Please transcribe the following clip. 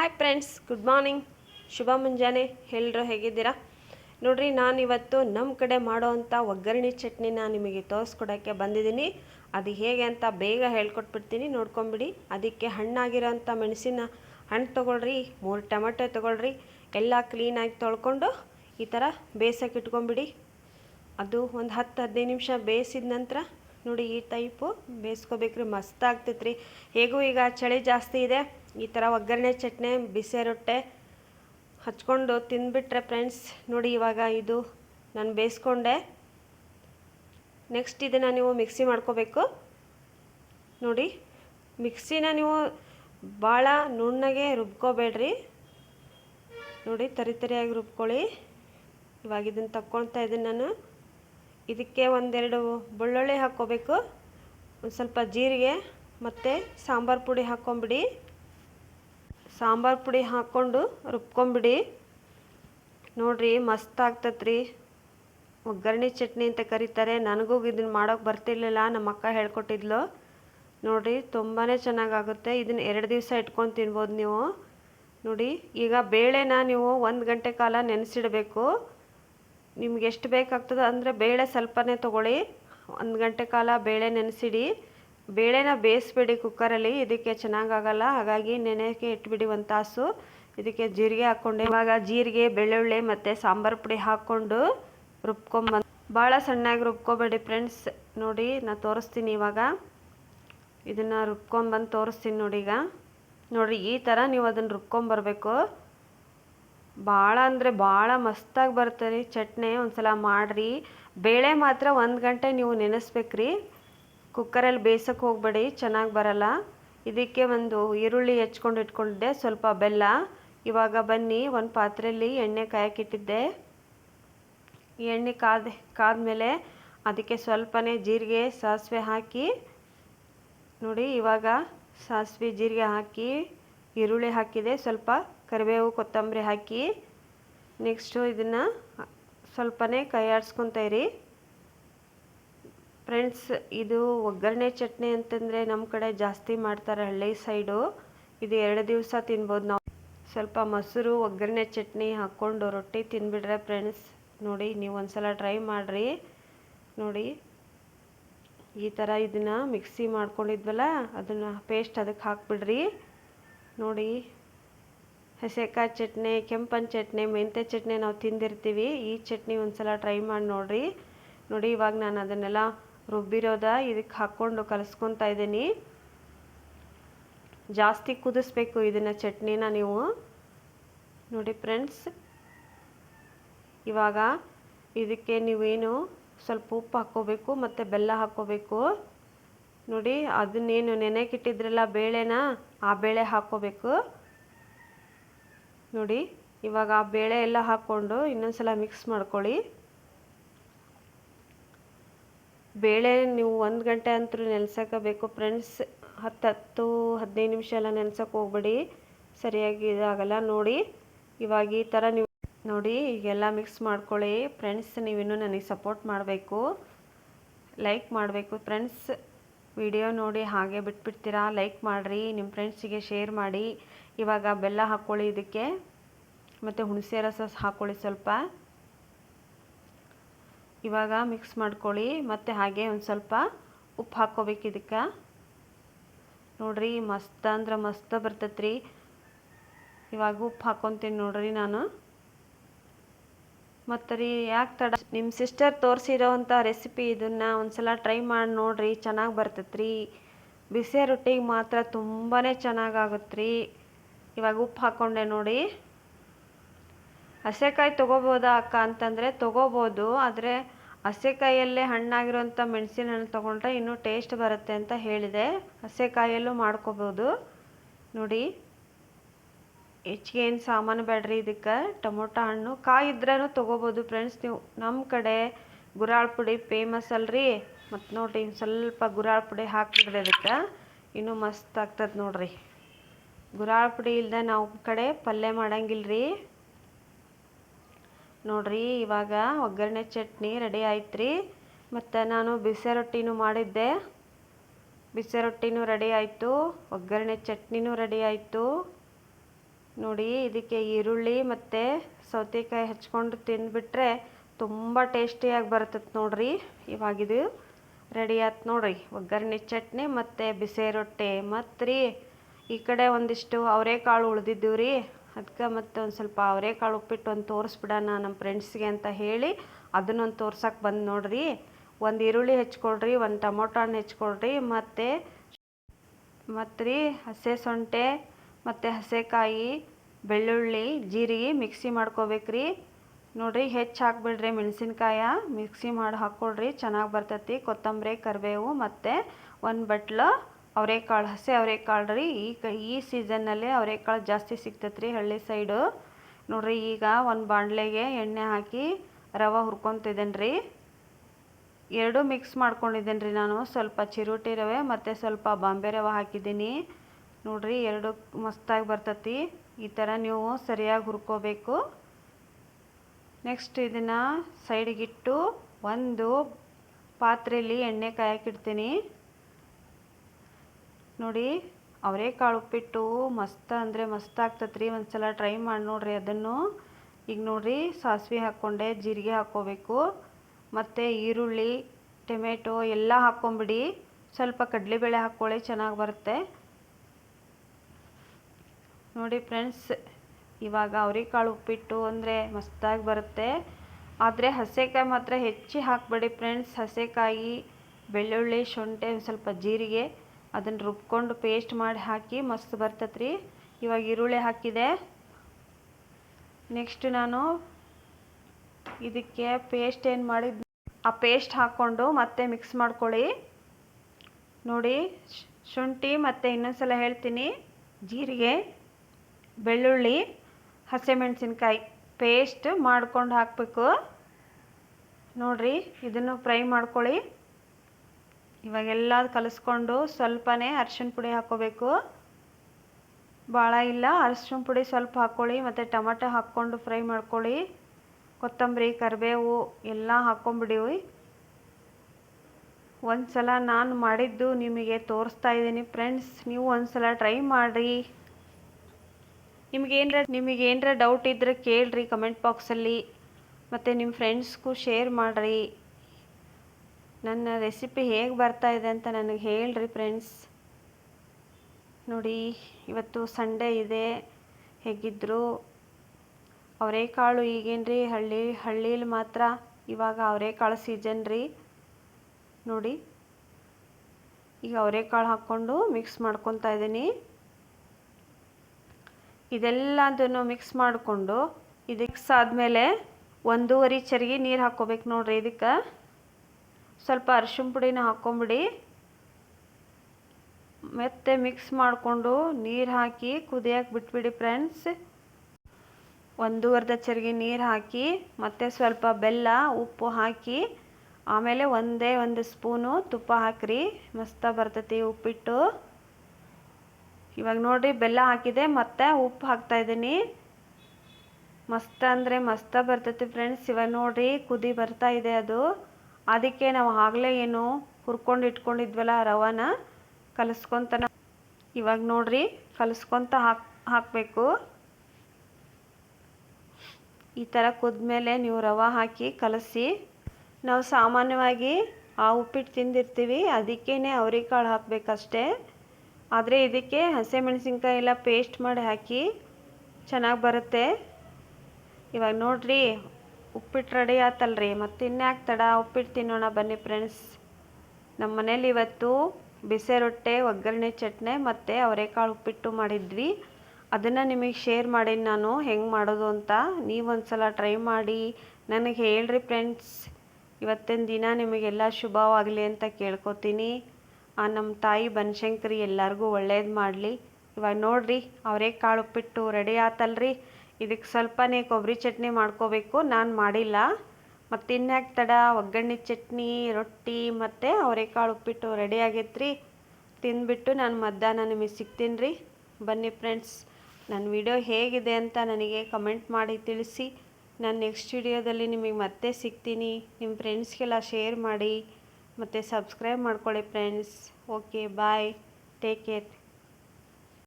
Hi friends good morning ಶುಭ ಮುಂಜಾನೆ. ಎಲ್ಲರೂ ಹೇಗಿದ್ದೀರಾ? ನೋಡ್ರಿ, ನಾನಿವತ್ತು ನಮ್ಮ ಕಡೆ ಮಾಡೋವಂಥ ಒಗ್ಗರಣೆ ಚಟ್ನಿನ ನಿಮಗೆ ತೋರಿಸ್ಕೊಡೋಕ್ಕೆ ಬಂದಿದ್ದೀನಿ. ಅದು ಹೇಗೆ ಅಂತ ಬೇಗ ಹೇಳ್ಕೊಟ್ಬಿಡ್ತೀನಿ. ನೋಡ್ಕೊಂಬಿಡಿ. ಅದಕ್ಕೆ ಹಣ್ಣಾಗಿರೋಂಥ ಮೆಣಸಿನ ಹಣ್ಣು ತೊಗೊಳ್ರಿ, ಮೂರು ಟೊಮೆಟೊ ತೊಗೊಳ್ರಿ, ಎಲ್ಲ ಕ್ಲೀನಾಗಿ ತೊಳ್ಕೊಂಡು ಈ ಥರ ಬೇಯಿಸೋಕೆ ಇಟ್ಕೊಂಬಿಡಿ. ಅದು ಒಂದು ಹತ್ತು, ಹದಿನೈದು ನಿಮಿಷ ಬೇಯಿಸಿದ ನಂತರ ನೋಡಿ ಈ ಟೈಪು ಬೇಯಿಸ್ಕೋಬೇಕ್ರಿ. ಮಸ್ತ್ ಆಗ್ತೈತ್ರಿ. ಹೇಗೂ ಈಗ ಚಳಿ ಜಾಸ್ತಿ ಇದೆ. ಈ ಥರ ಒಗ್ಗರಣೆ ಚಟ್ನಿ, ಬಿಸಿ ರೊಟ್ಟೆ ಹಚ್ಕೊಂಡು ತಿಂದುಬಿಟ್ರೆ ಫ್ರೆಂಡ್ಸ್ ನೋಡಿ ಇವಾಗ ಇದು ನಾನು ಬೇಯಿಸ್ಕೊಂಡೆ. ನೆಕ್ಸ್ಟ್ ಇದನ್ನು ನೀವು ಮಿಕ್ಸಿ ಮಾಡ್ಕೋಬೇಕು. ನೋಡಿ ಮಿಕ್ಸಿನ ನೀವು ಭಾಳ ನುಣ್ಣಗೆ ರುಬ್ಕೋಬೇಡ್ರಿ. ನೋಡಿ, ತರಿ ತರಿಯಾಗಿ ರುಬ್ಕೊಳ್ಳಿ. ಇವಾಗ ಇದನ್ನು ತಕ್ಕೊತಾ ಇದ್ದೀನಿ ನಾನು. ಇದಕ್ಕೆ ಒಂದೆರಡು ಬೆಳ್ಳುಳ್ಳಿ ಹಾಕ್ಕೋಬೇಕು. ಒಂದು ಸ್ವಲ್ಪ ಜೀರಿಗೆ ಮತ್ತು ಸಾಂಬಾರು ಪುಡಿ ಹಾಕ್ಕೊಂಬಿಡಿ. ಸಾಂಬಾರು ಪುಡಿ ಹಾಕ್ಕೊಂಡು ರುಬ್ಕೊಂಬಿಡಿ. ನೋಡಿರಿ, ಮಸ್ತ್ ಆಗ್ತತ್ರಿ. ಒಗ್ಗರಣೆ ಚಟ್ನಿ ಅಂತ ಕರೀತಾರೆ. ನನಗೂ ಇದನ್ನು ಮಾಡೋಕೆ ಬರ್ತಿರ್ಲಿಲ್ಲ. ನಮ್ಮ ಅಕ್ಕ ಹೇಳ್ಕೊಟ್ಟಿದ್ಲು. ನೋಡಿರಿ ತುಂಬಾ ಚೆನ್ನಾಗಾಗುತ್ತೆ. ಇದನ್ನು ಎರಡು ದಿವಸ ಇಟ್ಕೊಂಡು ತಿನ್ಬೋದು ನೀವು. ನೋಡಿ, ಈಗ ಬೇಳೆನ ನೀವು ಒಂದು ಗಂಟೆ ಕಾಲ ನೆನೆಸಿಡಬೇಕು. ನಿಮ್ಗೆ ಎಷ್ಟು ಬೇಕಾಗ್ತದೆ ಅಂದರೆ ಬೇಳೆ ಸ್ವಲ್ಪನೇ ತೊಗೊಳ್ಳಿ. ಒಂದು ಗಂಟೆ ಕಾಲ ಬೇಳೆ ನೆನೆಸಿಡಿ. ಬೇಳೆನ ಬೇಯಿಸ್ಬೇಡಿ ಕುಕ್ಕರಲ್ಲಿ, ಇದಕ್ಕೆ ಚೆನ್ನಾಗಾಗಲ್ಲ, ಹಾಗಾಗಿ ನೆನೆಯೋಕ್ಕೆ ಇಟ್ಬಿಡಿ ಒಂದು ತಾಸು. ಇದಕ್ಕೆ ಜೀರಿಗೆ ಹಾಕ್ಕೊಂಡು, ಇವಾಗ ಜೀರಿಗೆ, ಬೆಳ್ಳುಳ್ಳಿ ಮತ್ತು ಸಾಂಬಾರು ಪುಡಿ ಹಾಕ್ಕೊಂಡು ರುಬ್ಕೊಂಬಂದು ಭಾಳ ಸಣ್ಣಾಗಿ ರುಬ್ಕೊಬೇಡಿ ಫ್ರೆಂಡ್ಸ್. ನೋಡಿ ನಾನು ತೋರಿಸ್ತೀನಿ ಇವಾಗ. ಇದನ್ನು ರುಬ್ಕೊಂಬಂದು ತೋರಿಸ್ತೀನಿ ನೋಡಿ ಈಗ. ನೋಡಿರಿ, ಈ ಥರ ನೀವು ಅದನ್ನು ರುಬ್ಕೊಂಬರ್ಬೇಕು. ಭಾಳ ಅಂದರೆ ಭಾಳ ಮಸ್ತಾಗಿ ಬರ್ತದೆ ರೀ, ಚಟ್ನಿ ಒಂದು ಸಲ ಮಾಡಿರಿ. ಬೇಳೆ ಮಾತ್ರ ಒಂದು ಗಂಟೆ ನೀವು ನೆನೆಸ್ಬೇಕ್ರಿ. ಕುಕ್ಕರಲ್ಲಿ ಬೇಯಿಸೋಕ್ಕೆ ಹೋಗಬೇಡಿ, ಚೆನ್ನಾಗಿ ಬರಲ್ಲ. ಇದಕ್ಕೆ ಒಂದು ಈರುಳ್ಳಿ ಹೆಚ್ಕೊಂಡು ಇಟ್ಕೊಂಡಿದ್ದೆ, ಸ್ವಲ್ಪ ಬೆಲ್ಲ. ಇವಾಗ ಬನ್ನಿ, ಒಂದು ಪಾತ್ರೆಯಲ್ಲಿ ಎಣ್ಣೆ ಕಾಯಕ್ಕಿಟ್ಟಿದ್ದೆ. ಎಣ್ಣೆ ಕಾದ, ಕಾದ್ಮೇಲೆ ಅದಕ್ಕೆ ಸ್ವಲ್ಪನೇ ಜೀರಿಗೆ, ಸಾಸಿವೆ ಹಾಕಿ, ನೋಡಿ ಇವಾಗ ಸಾಸಿವೆ ಜೀರಿಗೆ ಹಾಕಿ, ಈರುಳ್ಳಿ ಹಾಕಿದೆ, ಸ್ವಲ್ಪ ಕರಿಬೇವು, ಕೊತ್ತಂಬರಿ ಹಾಕಿ. ನೆಕ್ಸ್ಟು ಇದನ್ನು ಸ್ವಲ್ಪನೇ ಕೈ ಇರಿ. ಫ್ರೆಂಡ್ಸ್, ಇದು ಒಗ್ಗರಣೆ ಚಟ್ನಿ ಅಂತಂದರೆ ನಮ್ಮ ಕಡೆ ಜಾಸ್ತಿ ಮಾಡ್ತಾರೆ ಹಳ್ಳಿ ಸೈಡು. ಇದು ಎರಡು ದಿವಸ ತಿನ್ಬೋದು ನಾವು. ಸ್ವಲ್ಪ ಮೊಸರು, ಒಗ್ಗರಣೆ ಚಟ್ನಿ ಹಾಕ್ಕೊಂಡು ರೊಟ್ಟಿ ತಿನ್ಬಿಡ್ರೆ ಫ್ರೆಂಡ್ಸ್, ನೋಡಿ ನೀವು ಒಂದ್ಸಲ ಟ್ರೈ ಮಾಡಿರಿ. ನೋಡಿ, ಈ ಥರ ಇದನ್ನು ಮಿಕ್ಸಿ ಮಾಡ್ಕೊಂಡಿದ್ವಲ್ಲ, ಅದನ್ನು ಪೇಸ್ಟ್ ಅದಕ್ಕೆ ಹಾಕ್ಬಿಡ್ರಿ. ನೋಡಿ, ಹಸೆಕಾಯಿ ಚಟ್ನಿ, ಕೆಂಪನ್ ಚಟ್ನಿ, ಮೆಂತ್ಯ ಚಟ್ನಿ ನಾವು ತಿಂದಿರ್ತೀವಿ. ಈ ಚಟ್ನಿ ಒಂದ್ಸಲ ಟ್ರೈ ಮಾಡಿ ನೋಡಿರಿ. ನೋಡಿ, ಇವಾಗ ನಾನು ಅದನ್ನೆಲ್ಲ ರುಬ್ಬಿರೋದ ಇದಕ್ಕೆ ಹಾಕ್ಕೊಂಡು ಕಲಿಸ್ಕೊತಾ ಇದ್ದೀನಿ. ಜಾಸ್ತಿ ಕುದಿಸ್ಬೇಕು ಇದನ್ನು ಚಟ್ನಿನ ನೀವು. ನೋಡಿ ಫ್ರೆಂಡ್ಸ್, ಇವಾಗ ಇದಕ್ಕೆ ನೀವೇನು ಸ್ವಲ್ಪ ಉಪ್ಪು ಹಾಕ್ಕೋಬೇಕು ಮತ್ತು ಬೆಲ್ಲ ಹಾಕ್ಕೋಬೇಕು. ನೋಡಿ, ಅದನ್ನೇನು ನೆನೆಕಿಟ್ಟಿದ್ರಲ್ಲ ಬೇಳೆನ, ಆ ಬೇಳೆ ಹಾಕ್ಕೋಬೇಕು. ನೋಡಿ, ಇವಾಗ ಆ ಬೇಳೆ ಎಲ್ಲ ಹಾಕ್ಕೊಂಡು ಇನ್ನೊಂದ್ಸಲ ಮಿಕ್ಸ್ ಮಾಡ್ಕೊಳ್ಳಿ. ಬೇಳೆ ನೀವು ಒಂದು ಗಂಟೆ ಅಂತೂ ನೆನೆಸೋಕಬೇಕು ಫ್ರೆಂಡ್ಸ್ ಹತ್ತು ಹತ್ತು, ಹದಿನೈದು ನಿಮಿಷ ಎಲ್ಲ ನೆನೆಸೋಕೆ ಹೋಗ್ಬೇಡಿ. ಸರಿಯಾಗಿ ಇದಾಗಲ್ಲ, ನೋಡಿ. ಇವಾಗ ಈ ಥರ ನೀವು ನೋಡಿ, ಈಗೆಲ್ಲ ಮಿಕ್ಸ್ ಮಾಡ್ಕೊಳ್ಳಿ. ಫ್ರೆಂಡ್ಸ್ ನೀವಿನ್ನೂ ನನಗೆ ಸಪೋರ್ಟ್ ಮಾಡಬೇಕು. ಲೈಕ್ ಮಾಡಬೇಕು. ಫ್ರೆಂಡ್ಸ್ ವಿಡಿಯೋ ನೋಡಿ ಹಾಗೆ ಬಿಟ್ಬಿಡ್ತೀರಾ? ಲೈಕ್ ಮಾಡಿರಿ, ನಿಮ್ಮ ಫ್ರೆಂಡ್ಸಿಗೆ ಶೇರ್ ಮಾಡಿ. ಇವಾಗ ಬೆಲ್ಲ ಹಾಕ್ಕೊಳ್ಳಿ ಇದಕ್ಕೆ. ಮತ್ತು ಹುಣಸೆ ರಸ ಹಾಕ್ಕೊಳ್ಳಿ ಸ್ವಲ್ಪ. ಇವಾಗ ಮಿಕ್ಸ್ ಮಾಡ್ಕೊಳ್ಳಿ, ಮತ್ತು ಹಾಗೆ ಒಂದು ಸ್ವಲ್ಪ ಉಪ್ಪು ಹಾಕ್ಕೋಬೇಕು ಇದಕ್ಕೆ. ನೋಡ್ರಿ, ಮಸ್ತ್ ಅಂದ್ರೆ ಮಸ್ತ್ ಬರ್ತೈತ್ರಿ. ಇವಾಗ ಉಪ್ಪು ಹಾಕ್ಕೊತೀನಿ ನೋಡ್ರಿ ನಾನು. ಮತ್ತು ರೀ, ಯಾಕೆ ತಡ ನಿಮ್ಮ ಸಿಸ್ಟರ್ ತೋರಿಸಿರೋವಂಥ ರೆಸಿಪಿ ಇದನ್ನು ಒಂದ್ಸಲ ಟ್ರೈ ಮಾಡಿ ನೋಡ್ರಿ, ಚೆನ್ನಾಗಿ ಬರ್ತೈತ್ರಿ. ಬಿಸಿ ರೊಟ್ಟಿಗೆ ಮಾತ್ರ ತುಂಬಾ ಚೆನ್ನಾಗಾಗುತ್ತೆ ರೀ ಇವಾಗ ಉಪ್ಪು ಹಾಕ್ಕೊಂಡೆ ನೋಡಿ. ಹಸೆಕಾಯಿ ತೊಗೋಬೋದಾ ಅಕ್ಕ ಅಂತಂದರೆ ತಗೋಬೋದು, ಆದರೆ ಹಸೆಕಾಯಲ್ಲೇ ಹಣ್ಣಾಗಿರುವಂಥ ಮೆಣಸಿನ ಹಣ್ಣು ತೊಗೊಂಡ್ರೆ ಇನ್ನೂ ಟೇಸ್ಟ್ ಬರುತ್ತೆ ಅಂತ ಹೇಳಿದೆ. ಹಸೆಕಾಯಲ್ಲೂ ಮಾಡ್ಕೋಬೋದು. ನೋಡಿ, ಹೆಚ್ಚಿಗೆ ಏನು ಸಾಮಾನು ಬೇಡ್ರಿ ಇದಕ್ಕೆ? ಟೊಮೊಟೊ ಹಣ್ಣು. ಕಾಯಿ ಇದ್ರೂ ತೊಗೋಬೋದು ಫ್ರೆಂಡ್ಸ್ ನೀವು. ನಮ್ಮ ಕಡೆ ಗುರಾಳ್ ಪುಡಿ ಫೇಮಸ್ ಅಲ್ರಿ. ಮತ್ತು ನೋಡಿರಿ ಸ್ವಲ್ಪ ಗುರಾಳ್ ಪುಡಿ ಹಾಕಿಬಿಡ್ರಿ ಅದಕ್ಕೆ ಇನ್ನೂ ಮಸ್ತ್ ಆಗ್ತದೆ ನೋಡಿರಿ. ಗುರಾಳ್ ಪುಡಿ ಇಲ್ಲದೆ ನಾವು ಕಡೆ ಪಲ್ಯ ಮಾಡಂಗಿಲ್ಲ ರೀ ನೋಡ್ರಿ, ಇವಾಗ ಒಗ್ಗರಣೆ ಚಟ್ನಿ ರೆಡಿ ಆಯ್ತು ರೀ ಮತ್ತು ನಾನು ಬಿಸಿ ರೊಟ್ಟಿನೂ ಮಾಡಿದ್ದೆ. ಬಿಸಿ ರೊಟ್ಟಿನೂ ರೆಡಿ ಆಯಿತು. ಒಗ್ಗರಣೆ ಚಟ್ನಿನೂ ರೆಡಿ ಆಯಿತು. ನೋಡಿ, ಇದಕ್ಕೆ ಈರುಳ್ಳಿ ಮತ್ತು ಸೌತೆಕಾಯಿ ಹಚ್ಕೊಂಡು ತಿಂದುಬಿಟ್ರೆ ತುಂಬ ಟೇಸ್ಟಿಯಾಗಿ ಬರ್ತದೆ ನೋಡ್ರಿ. ಇವಾಗಿದು ರೆಡಿ ಆಯ್ತು ನೋಡ್ರಿ. ಒಗ್ಗರಣೆ ಚಟ್ನಿ ಮತ್ತು ಬಿಸಿ ರೊಟ್ಟಿ. ಮತ್ತು ರೀ ಈ ಕಡೆ ಒಂದಿಷ್ಟು ಅವರೆಕಾಳು ಉಳ್ದಿದ್ದೀವಿ ರೀ ಅದಕ್ಕೆ ಮತ್ತೆ ಒಂದು ಸ್ವಲ್ಪ ಅವರೆಕಾಳು ಉಪ್ಪಿಟ್ಟು ಒಂದು ತೋರಿಸ್ಬಿಡೋಣ ನಮ್ಮ ಫ್ರೆಂಡ್ಸ್ಗೆ ಅಂತ ಹೇಳಿ ಅದನ್ನೊಂದು ತೋರ್ಸಕ್ಕೆ ಬಂದು ನೋಡ್ರಿ. ಒಂದು ಈರುಳ್ಳಿ ಹೆಚ್ಕೊಳ್ರಿ, ಒಂದು ಟೊಮೊಟೊ ಹಣ್ಣು ಹೆಚ್ಕೊಳ್ರಿ, ಮತ್ತು ಮತ್ತು ರೀ ಹಸೆ ಸೊಂಟೆ, ಮತ್ತು ಹಸೆಕಾಯಿ, ಬೆಳ್ಳುಳ್ಳಿ, ಜೀರಿಗೆ ಮಿಕ್ಸಿ ಮಾಡ್ಕೋಬೇಕ್ರಿ. ನೋಡಿರಿ ಹೆಚ್ಚು ಹಾಕ್ಬಿಡ್ರಿ ಮೆಣಸಿನ್ಕಾಯ, ಮಿಕ್ಸಿ ಮಾಡಿ ಹಾಕ್ಕೊಳ್ರಿ ಚೆನ್ನಾಗಿ ಬರ್ತೈತಿ. ಕೊತ್ತಂಬರಿ, ಕರಿಬೇವು, ಮತ್ತು ಒಂದು ಬಟ್ಲು ಅವರೆಕಾಳು, ಹಸಿ ಅವರೆಕಾಳು ರೀ. ಈಗ ಈ ಸೀಸನ್ನಲ್ಲಿ ಅವರೆಕಾಳು ಜಾಸ್ತಿ ಸಿಗ್ತೈತೆ ರೀ ಹಳ್ಳಿ ಸೈಡು ನೋಡಿರಿ, ಈಗ ಒಂದು ಬಾಣಲೆಗೆ ಎಣ್ಣೆ ಹಾಕಿ ರವೆ ಹುರ್ಕೊತಿದ್ದೇನೆ ರೀ. ಎರಡೂ ಮಿಕ್ಸ್ ಮಾಡ್ಕೊಂಡಿದ್ದೇನೆ ರೀ ನಾನು. ಸ್ವಲ್ಪ ಚಿರೋಟಿ ರವೆ ಮತ್ತು ಸ್ವಲ್ಪ ಬಾಂಬೆ ರವೆ ಹಾಕಿದ್ದೀನಿ. ನೋಡಿರಿ, ಎರಡು ಮಸ್ತಾಗಿ ಬರ್ತತಿ. ಈ ಥರ ನೀವು ಸರಿಯಾಗಿ ಹುರ್ಕೋಬೇಕು. ನೆಕ್ಸ್ಟ್ ಇದನ್ನು ಸೈಡಿಗಿಟ್ಟು ಒಂದು ಪಾತ್ರೆಯಲ್ಲಿ ಎಣ್ಣೆ ಕಾಯಕ್ಕಿಡ್ತೀನಿ ನೋಡಿ ಅವರೆಕಾಳು ಉಪ್ಪಿಟ್ಟು, ಮಸ್ತ್ ಅಂದರೆ ಮಸ್ತ್ ಆಗ್ತದೆ ರೀ ಒಂದ್ಸಲ ಟ್ರೈ ಮಾಡಿ ನೋಡ್ರಿ ಅದನ್ನು. ಈಗ ನೋಡಿರಿ, ಸಾಸಿವೆ ಹಾಕ್ಕೊಂಡೆ, ಜೀರಿಗೆ ಹಾಕ್ಕೋಬೇಕು. ಮತ್ತು ಈರುಳ್ಳಿ, ಟೊಮೆಟೊ ಎಲ್ಲ ಹಾಕ್ಕೊಂಬಿಡಿ. ಸ್ವಲ್ಪ ಕಡಲೆಬೇಳೆ ಹಾಕ್ಕೊಳ್ಳಿ, ಚೆನ್ನಾಗಿ ಬರುತ್ತೆ. ನೋಡಿ ಫ್ರೆಂಡ್ಸ್, ಇವಾಗ ಅವರೆಕಾಳು ಉಪ್ಪಿಟ್ಟು ಅಂದರೆ ಮಸ್ತಾಗಿ ಬರುತ್ತೆ. ಆದರೆ ಹಸೆಕಾಯಿ ಮಾತ್ರ ಹೆಚ್ಚಿ ಹಾಕಬೇಡಿ ಫ್ರೆಂಡ್ಸ್. ಹಸೆಕಾಯಿ, ಬೆಳ್ಳುಳ್ಳಿ, ಶುಂಠಿ ಸ್ವಲ್ಪ ಜೀರಿಗೆ. ಅದನ್ನು ರುಬ್ಕೊಂಡು ಪೇಸ್ಟ್ ಮಾಡಿ ಹಾಕಿ ಮಸ್ತ್ ಬರ್ತೈತೆ ರೀ ಇವಾಗ ಈರುಳ್ಳಿ ಹಾಕಿದೆ. ನೆಕ್ಸ್ಟ್ ನಾನು ಇದಕ್ಕೆ ಪೇಸ್ಟ್ ಏನು ಮಾಡಿದ್ದು ಆ ಪೇಸ್ಟ್ ಹಾಕ್ಕೊಂಡು ಮತ್ತೆ ಮಿಕ್ಸ್ ಮಾಡ್ಕೊಳ್ಳಿ. ನೋಡಿ ಶುಂಠಿ ಮತ್ತು ಇನ್ನೊಂದ್ಸಲ ಹೇಳ್ತೀನಿ. ಜೀರಿಗೆ, ಬೆಳ್ಳುಳ್ಳಿ, ಹಸಿಮೆಣಸಿನ್ಕಾಯಿ ಪೇಸ್ಟ್ ಮಾಡ್ಕೊಂಡು ಹಾಕಬೇಕು. ನೋಡಿರಿ, ಇದನ್ನು ಫ್ರೈ ಮಾಡ್ಕೊಳ್ಳಿ. ಇವಾಗೆಲ್ಲ ಕಲಿಸ್ಕೊಂಡು ಸ್ವಲ್ಪನೇ ಅರ್ಶಿಣ ಪುಡಿ ಹಾಕ್ಕೋಬೇಕು ಭಾಳ ಇಲ್ಲ ಅರಶಿನ ಪುಡಿ ಸ್ವಲ್ಪ ಹಾಕ್ಕೊಳ್ಳಿ ಮತ್ತು ಟೊಮಟೊ ಹಾಕ್ಕೊಂಡು ಫ್ರೈ ಮಾಡ್ಕೊಳ್ಳಿ. ಕೊತ್ತಂಬರಿ, ಕರಿಬೇವು ಎಲ್ಲ ಹಾಕ್ಕೊಂಬಿಡಿವಿ ಒಂದು ಸಲ ನಾನು ಮಾಡಿದ್ದು ನಿಮಗೆ ತೋರಿಸ್ತಾ ಇದ್ದೀನಿ ಫ್ರೆಂಡ್ಸ್, ನೀವು ಒಂದು ಸಲ ಟ್ರೈ ಮಾಡಿರಿ. ನಿಮಗೇನರ ನಿಮಗೇನರ ಡೌಟ್ ಇದ್ದರೆ ಕೇಳಿರಿ ಕಮೆಂಟ್ ಬಾಕ್ಸಲ್ಲಿ, ಮತ್ತು ನಿಮ್ಮ ಫ್ರೆಂಡ್ಸ್ಗೂ ಶೇರ್ ಮಾಡಿರಿ. ನನ್ನ ರೆಸಿಪಿ ಹೇಗೆ ಬರ್ತಾ ಇದೆ ಅಂತ ನನಗೆ ಹೇಳ್ರಿ ಫ್ರೆಂಡ್ಸ್ ನೋಡಿ, ಇವತ್ತು ಸಂಡೇ ಇದೆ ಹೇಗಿದ್ದರು ಅವರೆಕಾಳು ಈಗೇನು ರೀ ಹಳ್ಳಿ, ಹಳ್ಳೀಲಿ ಮಾತ್ರ ಇವಾಗ ಅವರೆಕಾಳು ಸೀಸನ್ ರೀ. ನೋಡಿ, ಈಗ ಅವರೆಕಾಳು ಹಾಕ್ಕೊಂಡು ಮಿಕ್ಸ್ ಮಾಡ್ಕೊತಾ ಇದ್ದೀನಿ. ಇದೆಲ್ಲದನ್ನು ಮಿಕ್ಸ್ ಮಾಡಿಕೊಂಡು ಇದಕ್ಕೆ ಆದಮೇಲೆ ಒಂದೂವರೆ ಚರಿಗೆ ನೀರು ಹಾಕ್ಕೋಬೇಕು ನೋಡ್ರಿ ಇದಕ್ಕೆ. ಸ್ವಲ್ಪ ಅರ್ಶಿನ ಪುಡಿನ ಹಾಕ್ಕೊಂಬಿಡಿ ಮತ್ತೆ ಮಿಕ್ಸ್ ಮಾಡಿಕೊಂಡು ನೀರು ಹಾಕಿ ಕುದಿಯೋಕೆ ಬಿಟ್ಬಿಡಿ ಫ್ರೆಂಡ್ಸ್ ಒಂದೂವರೆದ ಚರಿಗೆ ನೀರು ಹಾಕಿ, ಮತ್ತೆ ಸ್ವಲ್ಪ ಬೆಲ್ಲ, ಉಪ್ಪು ಹಾಕಿ, ಆಮೇಲೆ ಒಂದೇ ಒಂದು ಸ್ಪೂನು ತುಪ್ಪ ಹಾಕ್ರಿ. ಮಸ್ತ ಬರ್ತೈತಿ ಉಪ್ಪಿಟ್ಟು. ಇವಾಗ ನೋಡಿರಿ ಬೆಲ್ಲ ಹಾಕಿದೆ, ಮತ್ತೆ ಉಪ್ಪು ಹಾಕ್ತಾ ಇದ್ದೀನಿ. ಮಸ್ತ ಅಂದರೆ ಮಸ್ತ ಬರ್ತೈತಿ ಫ್ರೆಂಡ್ಸ್ ಇವಾಗ ನೋಡಿರಿ ಕುದಿ ಬರ್ತಾ ಇದೆ ಅದು. ಅದಕ್ಕೆ ನಾವು ಆಗಲೇ ಏನು ಹುರ್ಕೊಂಡು ಇಟ್ಕೊಂಡಿದ್ವಲ್ಲ ರವಾನ ಕಲಿಸ್ಕೊತ ಇವಾಗ ನೋಡ್ರಿ, ಕಲಿಸ್ಕೊತ ಹಾಕ್, ಹಾಕಬೇಕು. ಈ ಥರ ಕುದ್ಮೇಲೆ ನೀವು ರವೆ ಹಾಕಿ ಕಲಸಿ, ನಾವು ಸಾಮಾನ್ಯವಾಗಿ ಆ ಉಪ್ಪಿಟ್ಟು ತಿಂದಿರ್ತೀವಿ ಅದಕ್ಕೇ ಅವ್ರೆಕಾಳು ಹಾಕಬೇಕಷ್ಟೇ. ಆದರೆ ಇದಕ್ಕೆ ಹಸಿಮೆಣಸಿನ್ಕಾಯಿ ಎಲ್ಲ ಪೇಸ್ಟ್ ಮಾಡಿ ಹಾಕಿ ಚೆನ್ನಾಗಿ ಬರುತ್ತೆ. ಇವಾಗ ನೋಡ್ರಿ ಉಪ್ಪಿಟ್ಟು ರೆಡಿ ಆತಲ್ರಿ, ಮತ್ತು ಇನ್ಯಾಕೆ ತಡ? ಉಪ್ಪಿಟ್ಟು ತಿನ್ನೋಣ ಬನ್ನಿ ಫ್ರೆಂಡ್ಸ್ ನಮ್ಮ ಮನೇಲಿ ಇವತ್ತು ಬಿಸಿ ರೊಟ್ಟೆ, ಒಗ್ಗರಣೆ ಚಟ್ನಿ ಮತ್ತು ಅವರೆಕಾಳು ಉಪ್ಪಿಟ್ಟು ಮಾಡಿದ್ವಿ. ಅದನ್ನು ನಿಮಗೆ ಶೇರ್ ಮಾಡೀನಿ ನಾನು. ಹೆಂಗೆ ಮಾಡೋದು ಅಂತ ನೀವೊಂದು ಸಲ ಟ್ರೈ ಮಾಡಿ ನನಗೆ ಹೇಳ್ರಿ ಫ್ರೆಂಡ್ಸ್ ಇವತ್ತಿನ ದಿನ ನಿಮಗೆಲ್ಲ ಶುಭವಾಗಲಿ ಅಂತ ಕೇಳ್ಕೊತೀನಿ. ನಮ್ಮ ತಾಯಿ ಬನಶಂಕರಿ ಎಲ್ಲರಿಗೂ ಒಳ್ಳೇದು ಮಾಡಲಿ. ಇವಾಗ ನೋಡಿರಿ, ಅವರೆಕಾಳು ಉಪ್ಪಿಟ್ಟು ರೆಡಿ ಆತಲ್ರಿ. ಇದಕ್ಕೆ ಸ್ವಲ್ಪನೇ ಕೊಬ್ಬರಿ ಚಟ್ನಿ ಮಾಡ್ಕೋಬೇಕು. ನಾನು ಮಾಡಿಲ್ಲ. ಮತ್ತು ಇನ್ಯಾಕೆ ತಡ? ಒಗ್ಗರಣೆ ಚಟ್ನಿ, ರೊಟ್ಟಿ ಮತ್ತು ಅವರೆಕಾಳು ಉಪ್ಪಿಟ್ಟು ರೆಡಿ ಆಗೈತೆ ರೀ ತಿಂದುಬಿಟ್ಟು ನಾನು ಮಧ್ಯಾಹ್ನ ನಿಮಗೆ ಸಿಗ್ತೀನಿ ರೀ. ಬನ್ನಿ ಫ್ರೆಂಡ್ಸ್ ನನ್ನ ವಿಡಿಯೋ ಹೇಗಿದೆ ಅಂತ ನನಗೆ ಕಮೆಂಟ್ ಮಾಡಿ ತಿಳಿಸಿ. ನಾನು ನೆಕ್ಸ್ಟ್ ವಿಡಿಯೋದಲ್ಲಿ ನಿಮಗೆ ಮತ್ತೆ ಸಿಗ್ತೀನಿ. ನಿಮ್ಮ ಫ್ರೆಂಡ್ಸ್ಗೆಲ್ಲ ಶೇರ್ ಮಾಡಿ. ಮತ್ತು ಸಬ್ಸ್ಕ್ರೈಬ್ ಮಾಡ್ಕೊಳ್ಳಿ friends okay bye take care